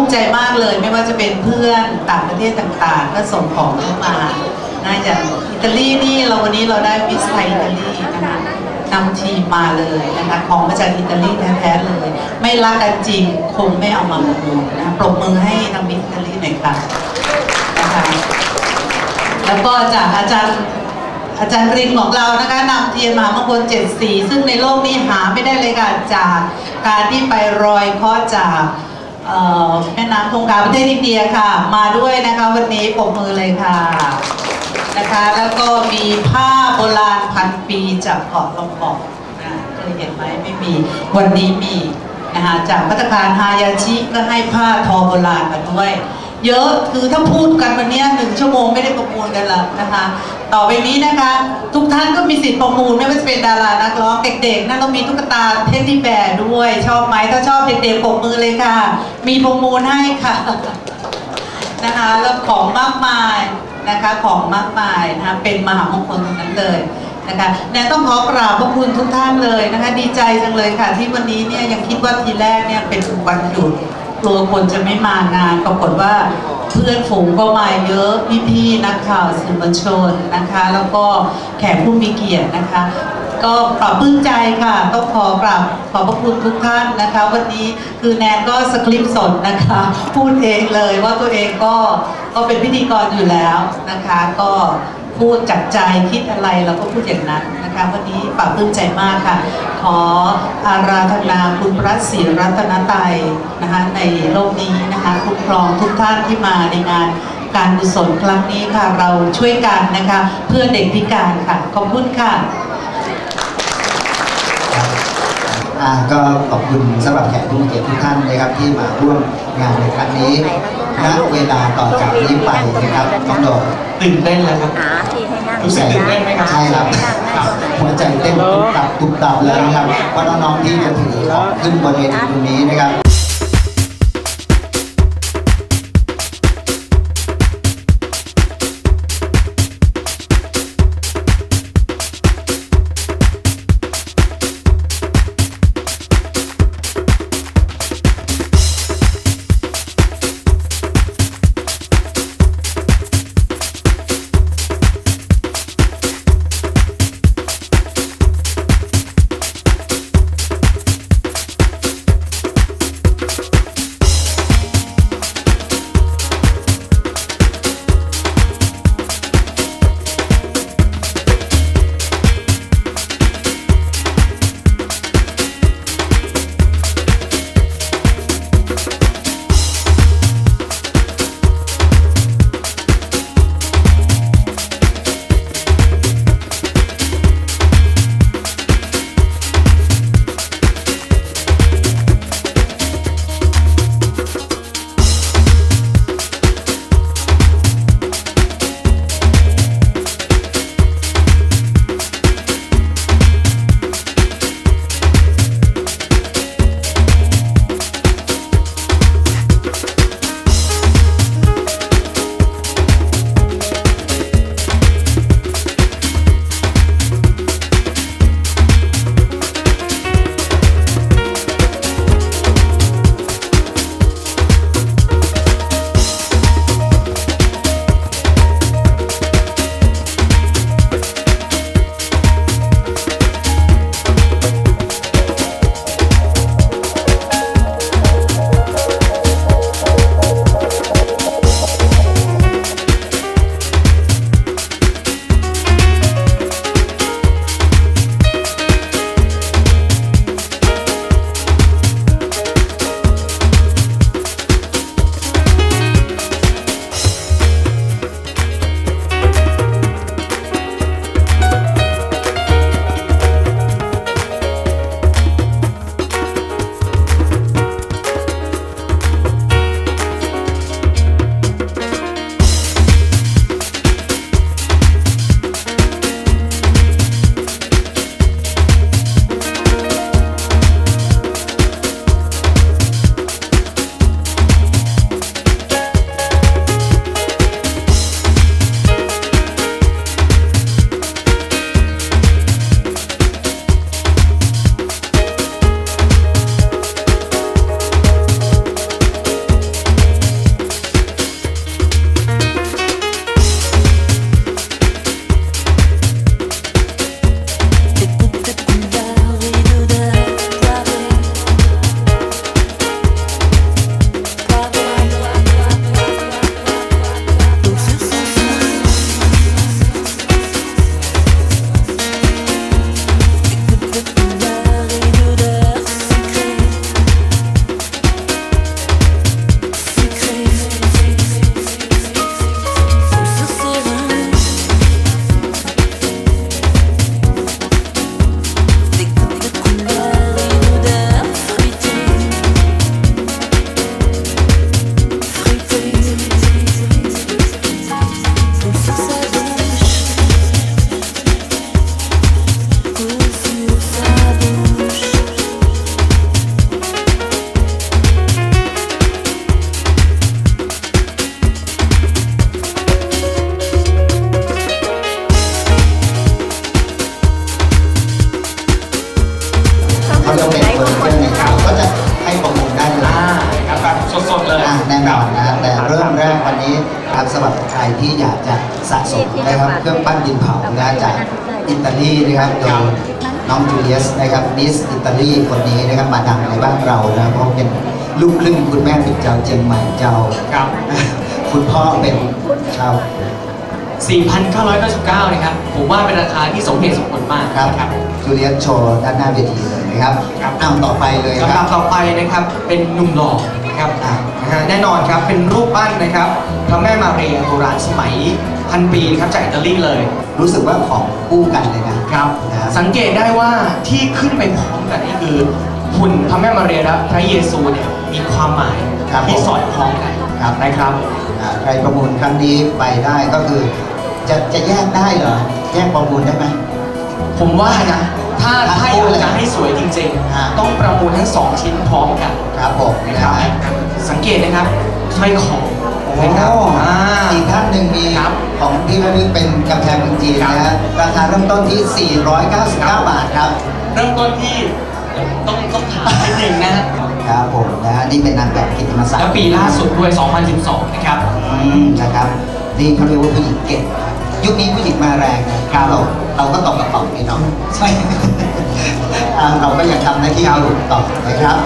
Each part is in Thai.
มิใจมากเลย ไม่ว่าจะเป็นเพื่อนต่างประเทศต่างๆ ก็ส่งของเข้ามาน่าจะอิตาลีนี่เราวันนี้เราได้มิสไทยอิตาลีนะคะนำทีมมาเลยนะคะของมาจากอิตาลีแท้ๆเลย ไม่รักกันจริงคงไม่เอามาประมูนะปรบมือให้ทางมิสอิตาลีหน่อยค่ะนะคะแล้วก็จากอาจารย์อาจารย์รินของเรานะคะนำเทียนมหามงคลเจ็ดสีซึ่งในโลกนี้หาไม่ได้เลยค่ะจากการที่ไปรอยเคอจาก แม่น้ำคงคาประเทศอินเดียค่ะ มาด้วยนะคะวันนี้ปกมือเลยค่ะนะคะแล้วก็มีผ้าโบราณพันปีจากเกาะลอมบอกนะเคยเห็นไหมไม่มี วันนี้มีนะคะจากพัตตาคารฮายาชิก็ให้ผ้าทอโบราณมาด้วย เยอะคือถ้าพูดกันวันนี้หนึ่งชั่วโมงไม่ได้ประมูลกันละนะคะ ต่อไปนี้นะคะ ทุกท่านก็มีสิทธิ์ประมูลไม่ว่าจะเป็นดารานักร้องเด็กๆนั่นต้องมีตุ๊กตาเทดดี้แบร์ด้วย ชอบไหมถ้าชอบเด็กๆปรบมือเลยค่ะ มีประมูลให้ค่ะนะคะแล้วของมากมายนะคะของมากมายนะคะเป็นมหามงคลทั้งนั้นเลยนะคะแนนต้องขอกราบพระคุณทุกท่านเลยนะคะ ดีใจจังเลยค่ะ ที่วันนี้เนี่ยยังคิดว่าทีแรกเนี่ยเป็นวันหยุด กลัวคนจะไม่มางานปรากฏว่าเพื่อนฝูงก็มาเยอะพี่ๆนักข่าวสื่อมวลชนนะคะ แล้วก็แขกผู้มีเกียรตินะคะ ก็ปรับปลื้มใจค่ะ ต้องขอกราบขอบพระคุณทุกท่านนะคะ วันนี้คือแนนก็สคริปต์สดนะคะ พูดเองเลยว่าตัวเองก็ก็เป็นพิธีกรอยู่แล้วนะคะ ก็ พูดจากใจคิดอะไรเราก็พูดอย่างนั้นนะคะวันนี้ปรับปลื้มใจมากค่ะ ขออาราธนาคุณพระศรีรัตนตรัยนะคะในโลกนี้นะคะคุ้มครองทุกท่านที่มาในงานการกุศลครั้งนี้ค่ะเราช่วยกันนะคะ เพื่อเด็กพิการค่ะ ขอบคุณค่ะก็ขอบคุณสำหรับแขกผู้มีเกียรติทุกท่านนะครับที่มาร่วมงานในครั้งนี้ ณเวลาต่อจากนี้ไปนะครับต้องโดดตื่นเต้นแล้วครับหาที่ให้นั่งรู้สึกตื่นเต้นไหมครับใช่ครับหัวใจเต้นตุบตับตุบตับเลยนะครับว่าน้องๆที่จะถือของขึ้นบนเวทีตรงนี้นะครับ สอิตาลีคนนี้นะครับมาดังในบ้านเรานะเพราะเป็นลูกครึ่งคุณแม่เป็นเจ้าเจียงใหม่เจ้าครับ คุณพ่อเป็นชาว 4,999นะครับ ผมว่าเป็นราคาที่สมเหตุสมผลมากครับนะครับจูเลียสโชว์ด้านหน้าเวทีเลยนะครับครับเอาต่อไปเลยคลำรัดับบต่อไปนะครับเป็นหนุ่มหล่อนะครับ อ่า นะฮะแน่นอนครับเป็นรูปปั้นนะครับพระแม่มาเรียโบราณสมัยพันปีนะครับจากอิตาลีเลย รู้สึกว่าของคู่กันเลยนะครับนะสังเกตได้ว่าที่ขึ้นไปพร้อมกันนี่คือหุ่นพระแม่มาเรียและพระเยซูเนี่ยมีความหมายครับที่สอดคล้องกันครับนะครับอ่าใครประมูลครั้งนี้ไปได้ก็คือจะจะแยกได้เหรอแยกประมูลได้ไหมผมว่านะถ้าทั้งถ้าคู่อยากเลยจะให้สวยจริงอ่าๆต้องประมูลทั้งสองชิ้นพร้อมกันครับผมนะนะคครัรับบ สังเกตนะครับสร้อยคอนะครับโอ้อ่า อีกท่านหนึ่งมีครับของที่ระลึกเป็นกำแพงเมืองจีนนะฮะราคาเริ่มต้นที่ 499 บาทครับ เริ่มต้นที่ต้องต้องถามนิดหนึ่งนะฮะครับผมนะฮะนี่เป็นนางแบบกิตติมศักดิ์แล้วปีล่าสุดด้วย 2012 นะครับ อืมนะครับ นี่เขาเรียกว่าผู้หญิงเก่ง ยุคนี้ผู้หญิงมาแรงนะครับเราเราก็ตกกระป๋องนี่เนาะใช่อ่าเราก็ยังทำหน้าที่อยู่ต่อนะครับ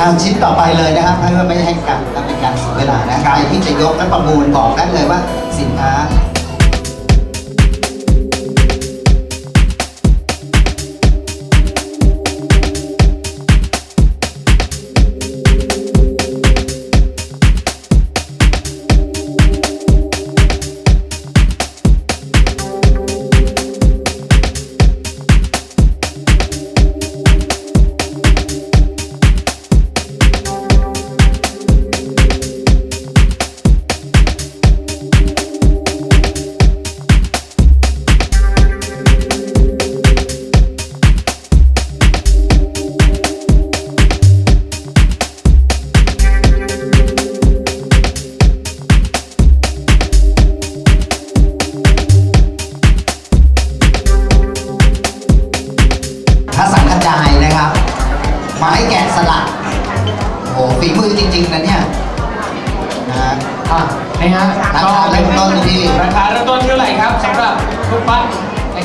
อ่าชิ้นต่อไปเลยนะครับเพื่อไม่ให้การเป็นการเสียเวลานะใครที่จะยกและประมูลบอกได้เลยว่าสินค้า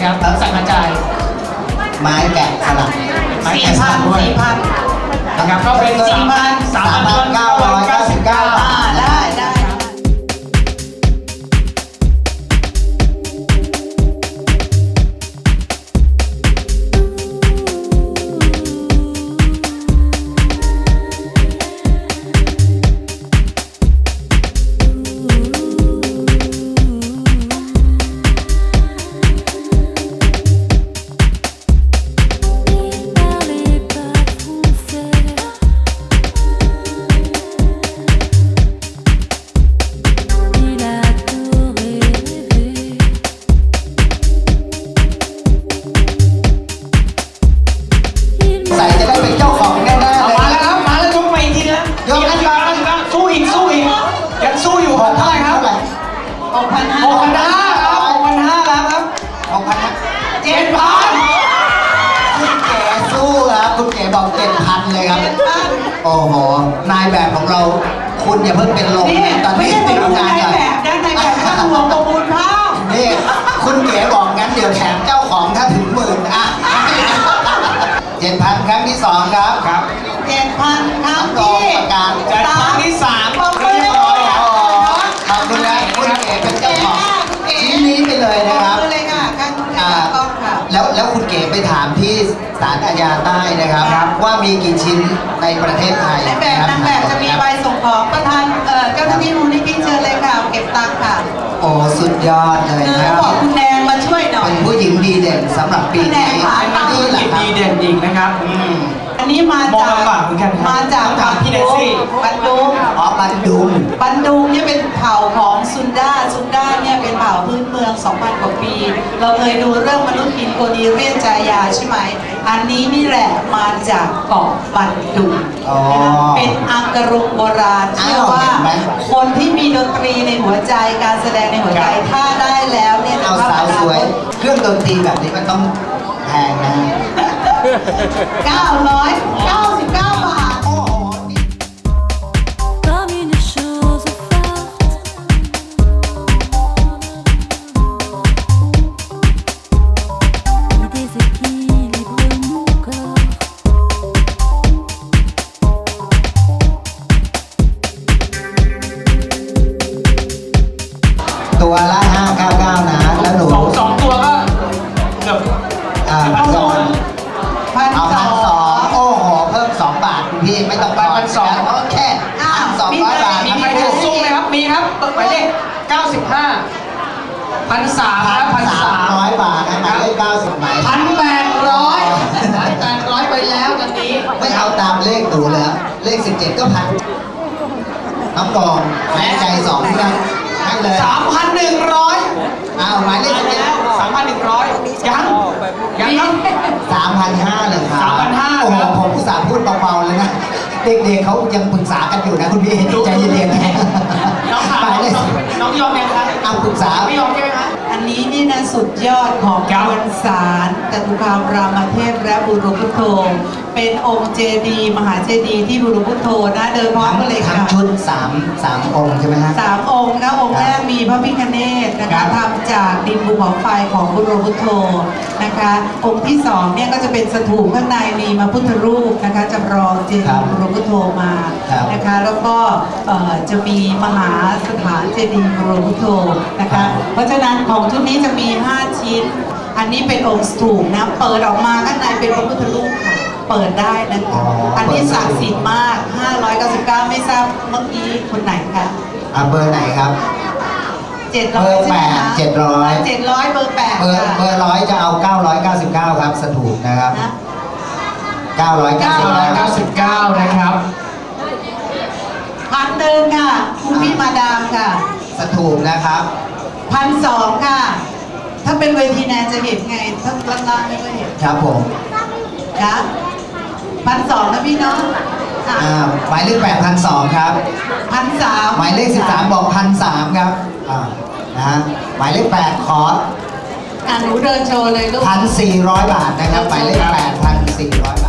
ครับสังกระจายไม้แกะสลักไม้สี่แกะสพัลันกด้วยสี่พันนะครับก็เป็นสี่พันสามพันเก้าร้อยเก้าสิบเก้า อ้โหนายแบบของเราคุณอย่าเพิ่งเป็นลมนี่ตอนไม่นี้ใช่ติดเป็นงานนายก่อนแบบด้านในแบบข้างหลวงประมูลข้าวนี่คุณเก๋บอกงั้นเดี๋ยวแถมเจ้าของถ้าถึงหมื่นอะเจ็ดพันครั้งที่สองครับครับเจ็ดพันครั้งกองที่ประกาศเจ็ดพันที่สามขอบคุณเรียบเลร้อยยคค่ะรับขอบคุณนะคุณเก๋เป็นเจ้าของชิ้นนี้ไปเลยขนะอบครับคุณเแล้วแล้วคุณเก๋ไปถามที่ศาลอาญาใต้นะครับครับว่ามีกี่ชิ้นในประเทศไทยในแบบนางแบบจะมีใบส่งของประธานเอ่อเจ้าหน้าที่มูลนิธิเชิญเลยค่ะเก็บตังค์ค่ะโอ้สุดยอดเลยคือนะคเขารับบอกคุณแดงมาช่วยหน่อเป็ยนผู้หญิงดีเด่นสำหรับปีนี้แสดงหาเป็นนักธุรนี่แหกิละจครับดีเด่นอีกนะครับ อืม อันนี้มาจาก มองลำบากเหมือนกันครับมาจากต้องถามพี่แนนซี่ ปันดุงอ๋อปันดุงปันดุงเนี่ยเป็นเผ่าของซุนด้าซุนด้าเนี่ยเป็นเผ่าพื้นเมือง 2,000 กว่าปี เราเคยดูเรื่องมนุษย์กินโกนีเรียนจายาใช่ไหม อันนี้นี่แหละมาจากเกาะปันดุงเป็นอังกรุงโบราณเชื่อว่าคนที่มีดนตรีในหัวใจการแสดงในหัวใจถ้าได้แล้วเนี่ยเอาสาวสวย เครื่องดนตรีแบบนี้มันต้องแพงนะ900 9 95พันสามครับพันสาสามมร้อยบาทนะหมายเลขเก้าสิบหมายพันแปดร้อยพันแปดร้อยไปแล้วตอนนี้ ไม่เอาตามเลขหนูเลยเลข17ก็พันน้องกองแม่ใจสองนะให้เลยสามพันหนึ่งร้อยเอาหมายเลขไปแล้วสามพันหนึ่งร้อยยังยังครับสามพันห้าเลยครับ3,500โอ้โหครับผมอุตส่าห์พูดเบาๆเลยนะเด็กๆเขายังปรึกษากันอยู่นะคุณพี่ใจเย็นๆ นะน้องถามหมายเลขน้องยอมยังครับเอาปรึกษาไม่ยอมใช่ไหมครับอันนี้นี่นะสุดยอดของครับมวลสารจตุคามรามเทพและบุรุพุทโธ เป็นองค์เจดีย์มหาเจดีย์ที่บุรุพุทโธนะเดินพร้อมกันเลยทั้งค่ะชุดสามสามองค์ใช่ไหมฮะ สามองค์นะองค์แรกมีพระพิฆเนศนะครัคะบ ทำจากดินภูเขาไฟของบุรุพุทโธนะคะ องค์ที่สองเนี่ยก็จะเป็นสถูปข้างในมีมาพุทธรูปนะคะจำลองเจดีย์บุรุพุทโธมานะคะแล้วก็เอ่อจะมีมหาสถานเจดีย์บุรุพุทโธนะคะ เพราะฉะนั้นของชุดนี้จะมี 5 ชิ้น อันนี้เป็นองค์สถูปนะ เปิดออกมาข้างในเป็นพระพุทธรูปค่ะ เปิดได้นะคะ อันนี้ศักดิ์สิทธิ์มาก 599 ไม่ทราบเมื่อกี้คนไหนคะอะเบอร์ไหนครับเจ็ดเบร้ออยร์ใช่ไหมคะแปดเจ็ดร้อย เจ็ดร้อยเบอร์แปดเบอร์ค่ะเบอร์ร้อยจะเอา 999 ครับสถูปนะครับ นะ 999 999 นะครับ พันหนึ่งค่ะคุณพี่มาดามค่ะ สถูปนะครับ พันสองค่ะ ถ้าเป็นเวทีแนนจะเห็นไง ถ้าล่างๆไม่ก็เห็นครับผม นะ พันสองนะพี่เนาะอ่าหมายเลข8 0 0ครับพันสามหมายเลข13บอกพันสามครับอ่านะฮะหมายเลข8ขออะหนูเดินโชว์เลยลูกพันสี่ร้อยบาทนะครับหมายเลขแปดพันสี่ร้อยบาท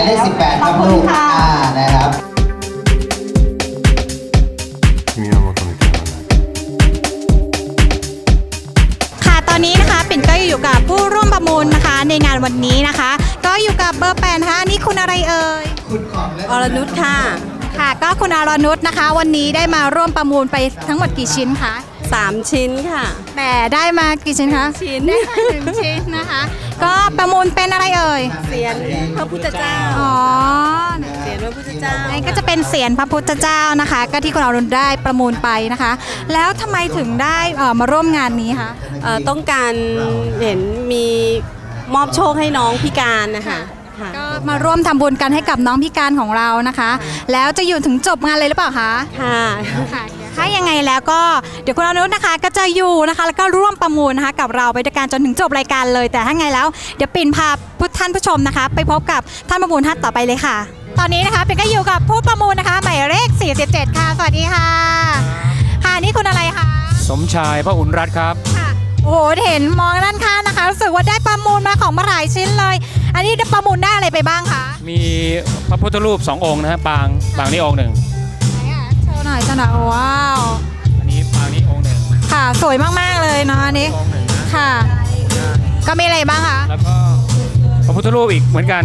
ายเลข18ครับลูกอ่านะครับค่ะตอนนี้นะคะปิ่นก็อยู่กับผู้ร่วมประมูลนะคะ ในงานวันนี้นะคะ ก็อยู่กับเบอร์แปดนะะนี่คุณอะไรเอ่ยคุณของและอรนุชค่ะ ค่ะ ก็คุณอรนุชนะคะ วันนี้ได้มาร่วมประมูลไปทั้งหมดกี่ชิ้นคะ 3 ชิ้นค่ะแต่ได้มากี่ชิ้นคะชิ้นได้มาหนึ่งชิ้นนะคะ ก็ประมูลเป็นอะไรเอ่ยเสียนพระพุทธเจ้าอ๋อเสียนพระพุทธเจ้าอันนี้ก็จะเป็นเสียงพระพุทธเจ้านะคะ ก็ที่คุณอรนุชได้ประมูลไปนะคะ แล้วทำไมถึงได้เอ่อมาร่วมงานนี้คะเอ่อต้องการเห็นมีมอบโชคให้น้องพิการนะคะค่ะก็มาร่วมทำบุญกันให้กับน้องพิการของเรานะคะ แล้วจะอยู่ถึงจบงานเลยหรือเปล่าคะ ค่ะ ค่ะถ้ายังไงแล้วก็เดี๋ยวคุณอนุชนะคะก็จะอยู่นะคะแล้วก็ร่วมประมูลนะคะกับเราไปด้วยกันจนถึงจบรายการเลย แต่ถ้าไงแล้วเดี๋ยวปิ่นพาผู้ท่านผู้ชมนะคะ ไปพบกับท่านประมูลท่านต่อไปเลยค่ะ ตอนนี้นะคะปิ่นก็อยู่กับผู้ประมูลนะคะหมายเลข 47 ค่ะ สวัสดีค่ะ ค่ะนี่คุณอะไรคะสมชายพระอุ่นรัตน์ครับค่ะโอ้โหเห็นมองด้านข้างนะคะรู้สึกว่าได้ประมูลมาของมาหลายชิ้นเลย อันนี้ได้ประมูลได้อะไรไปบ้างคะมีพระพุทธรูปสององค์นะฮะปางปางนี้องค์หนึ่ง น่อยโชว์หน่อยว้าว อันนี้ปางนี้องค์หนึ่งค่ะ สวยมากๆเลยเนาะอันนี้ องค์หนึ่งนะค่ะ ก็มีอะไรบ้างคะ แล้วก็พระพุทธรูปอีกเหมือนกัน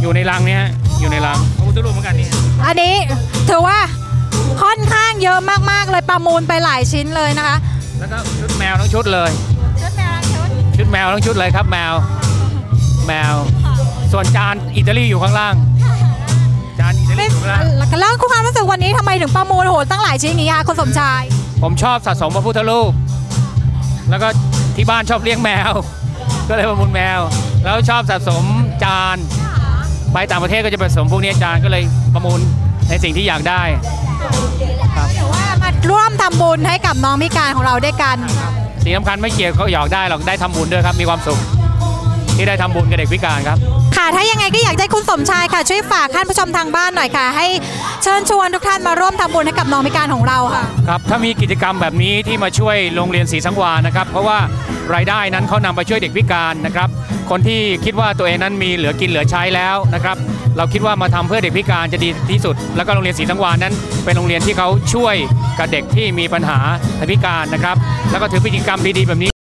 อยู่ในรังเนี้ยอยู่ในรังพระพุทธรูปเหมือนกันนี่อันนี้ถือว่าค่อนข้างเยอะมากๆเลยประมูลไปหลายชิ้นเลยนะคะแล้วก็ชุดแมวทั้งชุดเลย ชุดแมวชุดชุดแมวทั้งชุดเลยครับแมว แมว ส่วนจานอิตาลีอยู่ข้างล่างจา นอิตาลีไม่อยู่ข้างล่างแล้วคุณความรู้สึกวันนี้ทำไมถึงประมูลโหตั้งหลายชิ้นอย่างนี้คะคุณสมชายผมชอบสะสมพระพุทธรูป แล้วก็ที่บ้านชอบเลี้ยงแมว ก็เลยประมูลแมว แล้วชอบสะสมจาน ไปต่างประเทศก็จะผสมพวกนี้จานก็เลยประมูลในสิ่งที่อยากได้คถือว่ามาร่วมทำบุญให้กับน้องพิการของเราด้วยกัน สิ่งสำคัญไม่เกี่ยวเขาหยอกได้หรอกได้ทำบุญด้วยครับมีความสุข ที่ได้ทำบุญกับเด็กพิการครับ ค่ะถ้ายังไงก็อยากให้คุณสมชายค่ะ ช่วยฝากท่านผู้ชมทางบ้านหน่อยค่ะ ให้เชิญชวนทุกท่านมาร่วมทำบุญให้กับน้องพิการของเราค่ะครับถ้ามีกิจกรรมแบบนี้ที่มาช่วยโรงเรียนศรีสังวานะครับ เพราะว่ารายได้นั้นเขานำไปช่วยเด็กพิการนะครับ คนที่คิดว่าตัวเองนั้นมีเหลือกินเหลือใช้แล้วนะครับเราคิดว่ามาทำเพื่อเด็กพิการจะดีที่สุด แล้วก็โรงเรียนศรีสังวานั้น เป็นโรงเรียนที่เขาช่วยกับเด็กที่มีปัญหาทางพิการนะครับ แล้วก็ถือเป็นกิจกรรมดีๆแบบนี้